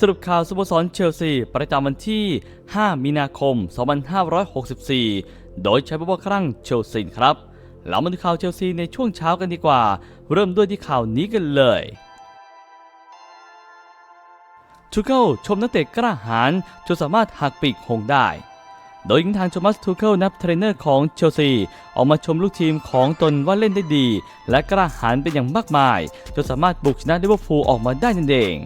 สรุปข่าวสโมสรเชลซี ประจำวันที่ 5 มีนาคม 2564 โดยใช้ผู้ว่าครั่งเชลซีครับเรามาดูข่าวเชลซีในช่วงเช้ากันดีกว่า เริ่มด้วยที่ข่าวนี้กันเลยทูเคิลชมนักเตะกล้าหาญจนสามารถหักปีกหงส์ได้ โดยยิงทางโทมัสทูเคิลนับเทรนเนอร์ของเชลซี ออกมาชมลูกทีมของตนว่าเล่นได้ดี และกล้าหาญเป็นอย่างมากมาย จนสามารถบุกชนะลิเวอร์พูลออกมาได้นั่นเอง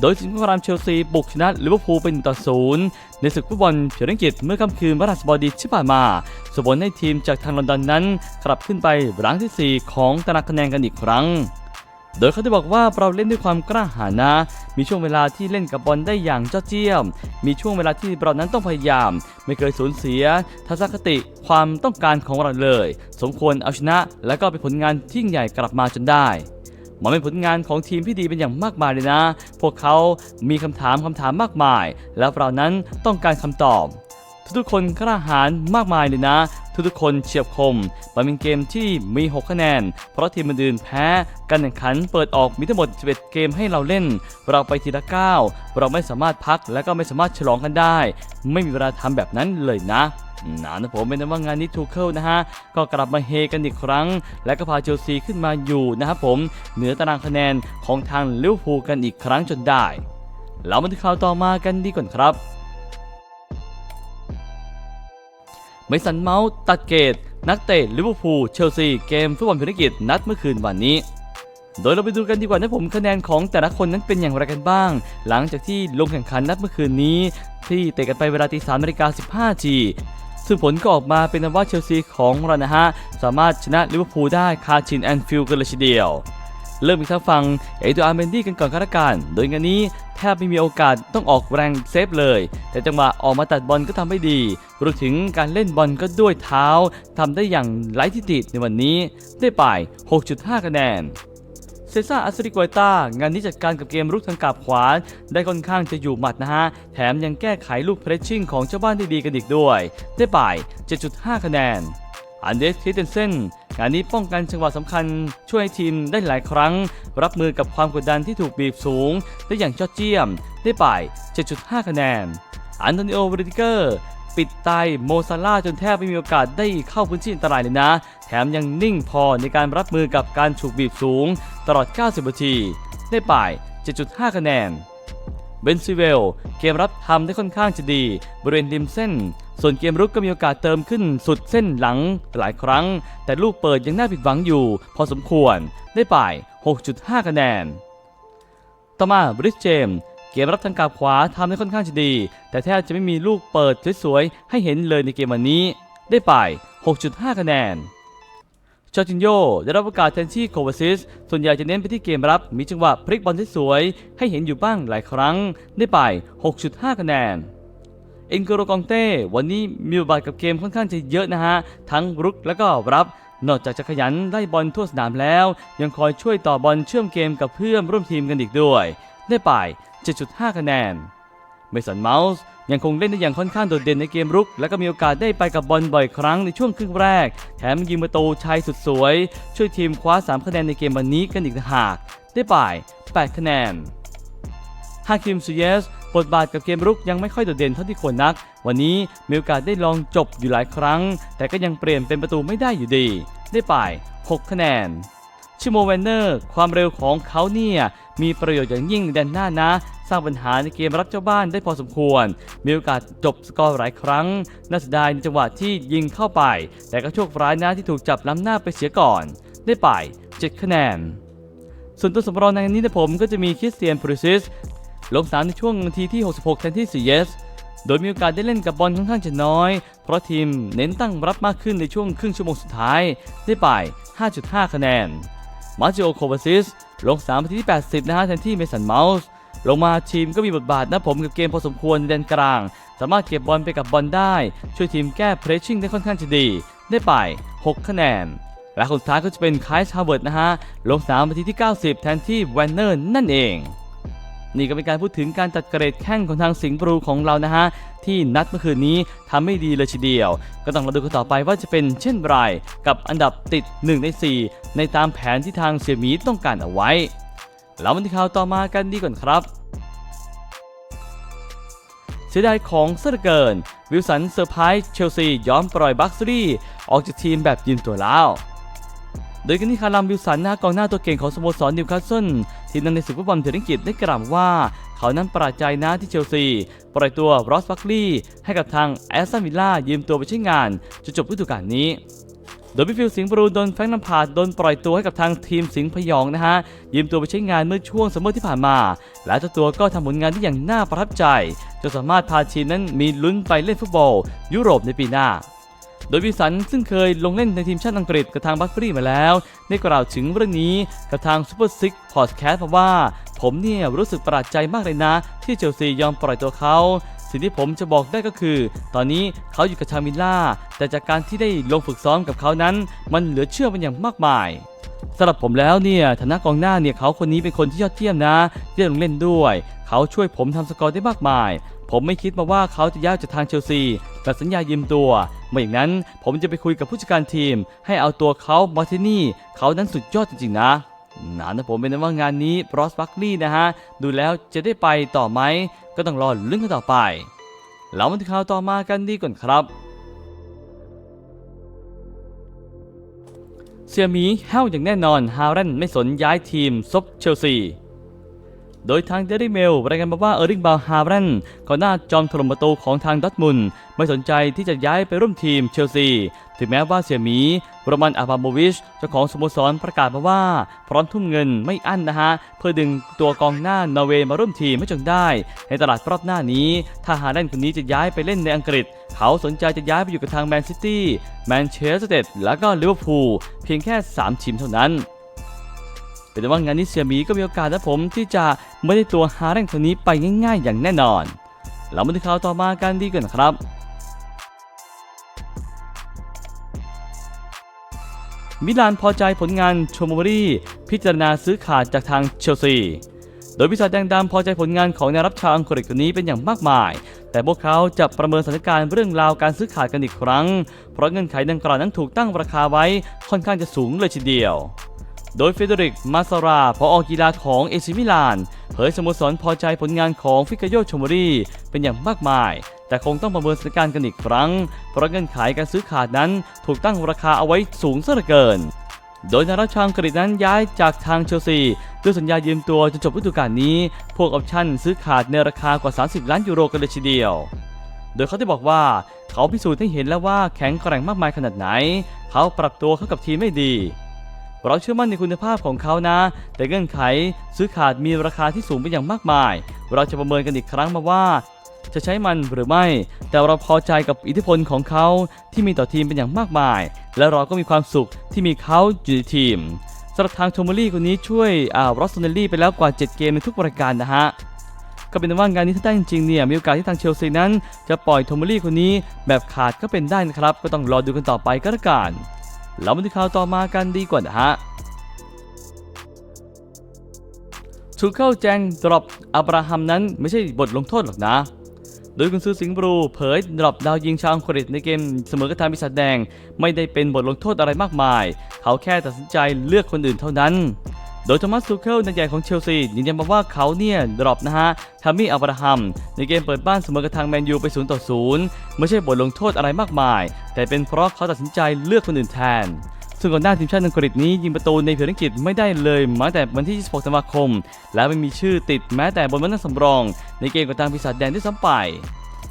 โดยสิงห์รามเชลซีบุกชนะลิเวอร์พูลเป็นต่อ0ในศึกฟุตบอลเพียงอังกฤษเมื่อค่ำคืนวันพฤหัสบดีที่ผ่านมาส่งผลให้ทีมจากทางลอนดอนนั้นกลับขึ้นไปรังทีสี่ 4 ของตารางคะแนนกันอีกครั้ง โดยเขาได้บอกว่าเราเล่นด้วยความกล้าหาญนะ มีช่วงเวลาที่เล่นกับบอลได้อย่างยอดเยี่ยม มีช่วงเวลาที่เรานั้นต้องพยายาม ไม่เคยสูญเสีย ทัศนคติความต้องการของเราเลย สมควรเอาชนะ และก็เป็นผลงานที่ยิ่งใหญ่กลับมาจนได้ มันเป็นผลงานของทีมที่ดีเป็นอย่างมากมายเลยนะ พวกเขามีคำถามคำถามมากมาย แล้วเรานั้นต้องการคำตอบ ทุกๆคนกล้าหาญมากมายเลยนะ ทุกๆคนเฉียบคมมันเป็นเกมที่มี 6 คะแนน เพราะทีมอื่นแพ้การแข่งขันเปิดออกมีทั้งหมด 11 เกมให้เราเล่น เราไปทีละก้าวเราไม่สามารถพักและก็ไม่สามารถฉลองกันได้ ไม่มีเวลาทำแบบนั้นเลยนะ นะนะผมเป็นว่างานนี้ทูเคิลนะฮะก็กลับมาเฮกันอีกครั้ง และก็พาเชลซีขึ้นมาอยู่นะครับผมเหนือตารางคะแนนของทางลิเวอร์พูลกันอีกครั้งจนได้เรามาดูข่าวต่อมากันดีก่อนครับไมสันเมาส์ตัดเกต นักเตะลิเวอร์พูลเชลซีเกมฟุตบอลพิกิจนัดเมื่อคืนวันนี้โดยเราไปดูกันดีกว่านะผมคะแนนของแต่ละคนนั้นเป็นอย่างไรกันบ้าง หลังจากที่ลงแข่งขันนัดเมื่อคืนนี้ ที่เตะกันไปเวลาตีสามนาฬิกาสิบห้าที ซึ่งผลก็ออกมาเป็นว่าเชลซีของเรานะฮะ สามารถชนะลิเวอร์พูลได้คาชินแอนฟิลด์กันเลยทีเดียว เริ่มอีกทางฝั่งเอดูอาร์เมนดี้กันก่อนก็แล้วกันโดยงานนี้แทบไม่มีโอกาสต้องออกแรงเซฟเลย แต่จังหวะออกมาตัดบอลก็ทำได้ดี รวมถึงการเล่นบอลก็ด้วยเท้าทำได้อย่างไร้ทิฏฐิในวันนี้ได้ไป 6.5 คะแนน เซซ่าอัสริโกต้างานนี้จัดการกับเกมรุกทางกาบขวานได้ค่อนข้างจะอยู่หมัดนะฮะ แถมยังแก้ไขลูกเพรสชิ่งของเจ้าบ้านได้ดีกันอีกด้วย ได้ไป 7.5 คะแนน อันเดสคริสเตนเซนงานนี้ป้องกันจังหวะสำคัญช่วยให้ทีมได้หลายครั้ง รับมือกับความกดดันที่ถูกบีบสูง ได้อย่างยอดเยี่ยม ได้ไป 7.5 คะแนน อันโตนิโอวริเกอร์ ปิดตายโมซาล่าจนแทบไม่มีโอกาสได้เข้าพื้นที่อันตรายเลยนะ แถมยังนิ่งพอในการรับมือกับการถูกบีบสูง ตลอด 90 นาที ได้ไป7.5 คะแนน เบนซิเวล เกมรับทำได้ค่อนข้างจะดี บริเวณริมเส้น ส่วนเกมรุกก็มีโอกาสเติมขึ้นสุดเส้นหลังหลายครั้ง แต่ลูกเปิดยังน่าผิดหวังอยู่ พอสมควร ได้ไป6.5 คะแนน ต่อมาบริสเจม เกมรับทางกาบขวาทำได้ค่อนข้างจะดี แต่แทบจะไม่มีลูกเปิดสวยๆ ให้เห็นเลยในเกมวันนี้ ได้ไป 6.5 คะแนน จอร์จินโยได้รับโอกาสแทนที่โควาซิส ส่วนใหญ่จะเน้นไปที่เกมรับ มีจังหวะพลิกบอลสวยๆ ให้เห็นอยู่บ้างหลายครั้ง ได้ไป 6.5 คะแนนเอ็นโกโรกองเต้วันนี้มีบทบาทกับเกมค่อนข้างจะเยอะนะฮะ ทั้งรุกและก็รับ นอกจากจะขยันได้บอลทั่วสนามแล้ว ยังคอยช่วยต่อบอลเชื่อมเกมกับเพื่อนร่วมทีมกันอีกด้วย ได้ไป 7.5 คะแนน เมสันเมาส์ยังคงเล่นได้อย่างค่อนข้างโดดเด่นในเกมรุก และก็มีโอกาสได้ไปกับบอลบ่อยครั้งในช่วงครึ่งแรก แถมยิงประตูชัยสุดสวย ช่วยทีมคว้า 3 คะแนนในเกมวันนี้กันอีกหาก ได้ไป 8 คะแนนฮาคิมซูเยสบทบาทกับเกมรุกยังไม่ค่อยโดดเด่นเท่าที่ควรนัก วันนี้มีโอกาสได้ลองจบอยู่หลายครั้ง แต่ก็ยังเปลี่ยนเป็นประตูไม่ได้อยู่ดี ได้ไป 6 คะแนน ชิโมเวนเนอร์ ความเร็วของเขาเนี่ยมีประโยชน์อย่างยิ่งในแดนหน้านะ สร้างปัญหาในเกมรับเจ้าบ้านได้พอสมควร มีโอกาสจบสกอร์หลายครั้ง น่าเสียดายในจังหวะที่ยิงเข้าไป แต่ก็โชคร้ายนะที่ถูกจับล้ำหน้าไปเสียก่อน ได้ไป 7 คะแนน ส่วนตัวสำรองในนี้นะผมก็จะมีคริสเตียนพริซิสลงสนามในช่วงนาทีที่ 66 แทนที่ซีเยสโดยมีโอกาสได้เล่นกับบอลค่อนข้างจะน้อย เพราะทีมเน้นตั้งรับมากขึ้นในช่วงครึ่งชั่วโมงสุดท้าย ได้ไป 5.5 คะแนน มาจิโอโควาซิสลงสนามทีที่ 80 นะฮะแทนที่เมสันเมาส์ลงมาทีมก็มีบทบาทนะผมกับเกมพอสมควรในแดนกลาง สามารถเก็บบอลไปกับบอลได้ ช่วยทีมแก้เพรสชิ่งได้ค่อนข้างจะดี ได้ไป 6 คะแนน และคนสุดท้ายก็จะเป็นไคส์ฮาเวิร์ดนะฮะลงสนามนาทีที่ 90 แทนที่แวนเนอร์นั่นเอง นี่ก็เป็นการพูดถึงการจัดเกรดแข้งของทางสิงห์บรูของเรานะฮะที่นัดเมื่อคืนนี้ทำไม่ดีเลยทีเดียว ก็ต้องมาดูกันต่อไปว่าจะเป็นเช่นไรกับอันดับติด 1 ใน 4 ในตามแผนที่ทางเสี่ยหมีต้องการเอาไว้ แล้วมาที่ข่าวต่อมากันดีก่อนครับเสียดายของเสยเหลือเกิน วิลสันเซอร์ไพรส์เชลซียอมปล่อยบัคซรี่ออกจากทีมแบบยืมตัวแล้ว โดยกันที่คารัมวิลสันหน้ากองหน้าตัวเก่งของสโมสรนิวคาสเซิลทีมนั้นในศึกฟุตบอลเทอร์นิกิตได้กล่าวว่า เขานั้นประหลาดใจนะที่เชลซี ปล่อยตัวรอสบัคลีย์ให้กับทางแอสตันวิลล่ายืมตัวไปใช้งานจนจบฤดูกาลนี้โดยพิฟิลสิงห์บรูนโดนแฟงนัมพาดโดนปล่อยตัวให้กับทางทีมสิงห์พยองนะฮะยืมตัวไปใช้งานเมื่อช่วงซัมมอร์ที่ผ่านมา และเจ้าตัวก็ทำผลงานได้อย่างน่าประทับใจจนสามารถพาทีมนั้นมีลุ้นไปเล่นฟุตบอล ยุโรปในปีหน้า โดยวิสันซึ่งเคยลงเล่นในทีมชาติอังกฤษกับทางบัคฟรีมาแล้ว ได้กล่าวถึงเรื่องนี้กับทางซูเปอร์ซิกพอดแคสต์ว่า ผมเนี่ยรู้สึกประหลาดใจมากเลยนะ ที่เชลซียอมปล่อยตัวเขา สิ่งที่ผมจะบอกได้ก็คือ ตอนนี้เขาอยู่กับชามิลล่า แต่จากการที่ได้ลงฝึกซ้อมกับเขานั้น มันเหลือเชื่อมันอย่างมากมายสำหรับผมแล้วเนี่ยฐานะกองหน้าเนี่ยเขาคนนี้เป็นคนที่ยอดเยี่ยมนะที่ได้ลงเล่นด้วย เขาช่วยผมทำสกอร์ได้มากมาย ผมไม่คิดมาว่าเขาจะย้ายจากทางเชลซีกับสัญญายืมตัวไม่อย่างนั้นผมจะไปคุยกับผู้จัดการทีม ให้เอาตัวเขามาที่นี่ เขานั้นสุดยอดจริงๆนะ นานะผมเป็นว่างานนี้บรอสบัคลี่นะฮะ ดูแล้วจะได้ไปต่อไหม ก็ต้องรอลุ้นกันต่อไป แล้วมาถึงข่าวต่อมากันดีก่อนครับเสียมีแห้วอย่างแน่นอนฮารันไม่สนย้ายทีมซบเชลซี โดยทางเดลี่เมลรายงานมาว่าเออร์ลิงบาฮารันก่อนหน้าจอมถล่มประตูของทางดอร์ทมุนไม่สนใจที่จะย้ายไปร่วมทีมเชลซี ถึงแม้ว่าเสี่ยหมีโรมันอาบาโมวิชเจ้าของสโมสรประกาศมาว่า พร้อมทุ่มเงินไม่อั้นนะฮะ เพื่อดึงตัวกองหน้านอร์เวย์มาร่วมทีมให้จงได้ ในตลาดรอบหน้านี้ ถ้าฮารันคนนี้จะย้ายไปเล่นในอังกฤษ เขาสนใจจะย้ายไปอยู่กับทางแมนซิตี้แมนเชสเตอร์แล้วก็ลิเวอร์พูลเพียงแค่ 3 ทีมเท่านั้น เป็นแต่ว่างานนี้เสี่ยหมีก็มีโอกาสนะผมที่จะไม่ได้ตัวฮาแรงคนนี้ไปง่ายๆ อย่างแน่นอน เรามาดูข่าวต่อมากันดีกว่านครับมิลานพอใจผลงานโชโมรีพิจารณาซื้อขาดจากทางเชลซี โดยพิศาจแดงดำพอใจผลงานของนายรับชาวอังกฤษคนนี้เป็นอย่างมากมาย แต่พวกเขาจะประเมินสถานการณ์เรื่องราวการซื้อขาดกันอีกครั้ง เพราะเงื่อนไขดังกล่าวนั้นถูกตั้งราคาไว้ค่อนข้างจะสูงเลยทีเดียว โดยเฟเดริก มาซาราพออกีฬาของเอซิมิลาน เผยสโมสรพอใจผลงานของฟิกาโยชโมรี เป็นอย่างมากมาย แต่คงต้องประเมินสถานการณ์กันอีกครั้ง เพราะเงื่อนไขการซื้อขาดนั้นถูกตั้งราคาเอาไว้สูงซะเหลือเกิน โดยนาราชางกฤษนั้นย้ายจากทางเชลซีด้วยสัญญายืมตัวจนจบฤดูกาลนี้ พวกออปชั่นซื้อขาดในราคากว่า 30 ล้านยูโรกันเลยทีเดียวโดยเขาได้บอกว่าเขาพิสูจน์ให้เห็นแล้วว่าแข็งแกร่งมากมายขนาดไหน เขาปรับตัวเข้ากับทีมไม่ดี เราเชื่อมั่นในคุณภาพของเขานะ แต่เงื่อนไขซื้อขาดมีราคาที่สูงเป็นอย่างมากมาย เราจะประเมินกันอีกครั้งมาว่า จะใช้มันหรือไม่ แต่เราพอใจกับอิทธิพลของเขาที่มีต่อทีมเป็นอย่างมากมาย และเราก็มีความสุขที่มีเขาอยู่ในทีมสำหรับทางโทมอรี่คนนี้ช่วยอ่ารอสโซเนลลี่ไปแล้วกว่า 7 เกมในทุกรายการนะฮะก็เป็นว่างานนี้ถ้าได้จริงๆเนี่ยมีโอกาสที่ทางเชลซีนั้น จะปล่อยโทมอรี่คนนี้แบบขาดก็เป็นได้นะครับ ก็ต้องรอดูกันต่อไปก็แล้วกัน เรามาดูข่าวต่อมากันดีกว่านะฮะทูเข้าแจงดรอปอับราฮัมนั้นไม่ใช่บทลงโทษหรอกนะ โดยกุนซือสิงห์บรูเผยดรอปดาวยิงชาวอังกฤษในเกมเสมอกับทางปีศาจแดง ไม่ได้เป็นบทลงโทษอะไรมากมาย เขาแค่ตัดสินใจเลือกคนอื่นเท่านั้น โดยโทมัสทูเคิลนักใหญ่ของเชลซียืนยันมาว่าเขาเนี่ยดรอปนะฮะทามี่อับราฮัม ในเกมเปิดบ้านเสมอกับทางแมนยูไป0ต่อ0ไม่ใช่บทลงโทษอะไรมากมาย แต่เป็นเพราะเขาตัดสินใจเลือกคนอื่นแทนซึ่งก่อนหน้าทีมชาติอังกฤษนี้ยิงประตูในภารกิจไม่ได้เลยมาแต่วันที่ 26 ธันวาคม และไม่มีชื่อติดแม้แต่บนวันนัดสำรอง ในเกมกับทางปีศาจแดงด้วยซ้ำไป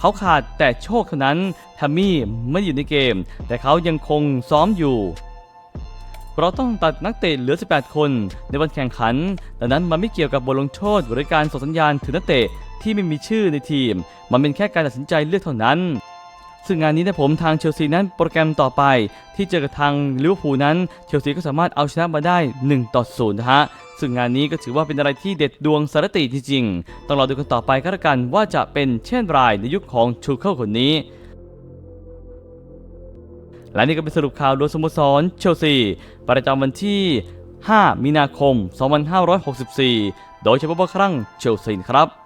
เขาขาดแต่โชคเท่านั้นทัมมี่ไม่อยู่ในเกม แต่เขายังคงซ้อมอยู่ เราต้องตัดนักเตะเหลือ 18 คน ในวันแข่งขัน ดังนั้นมันไม่เกี่ยวกับบทลงโทษหรือการส่งสัญญาณถึงนักเตะที่ไม่มีชื่อในทีม มันเป็นแค่การตัดสินใจเลือกเท่านั้น ซึ่งงานนี้นะผมทางเชลซีนั้นโปรแกรมต่อไป ที่เจอกับทางลิเวอร์พูลนั้นเชลซีก็สามารถเอาชนะมาได้1ต่อ0นะฮะซึ่งงานนี้ก็ถือว่าเป็นอะไรที่เด็ดดวงสารติจริงๆต้องรอดูกันต่อไปก็แล้วกันว่าจะเป็นเช่นไรในยุคของชูเคิลคนนี้ และนี่ก็เป็นสรุปข่าวรวมสโมสรเชลซี ประจำวันที่ 5 มีนาคม 2564 โดยเฉพาะครั้งเชลซีครับ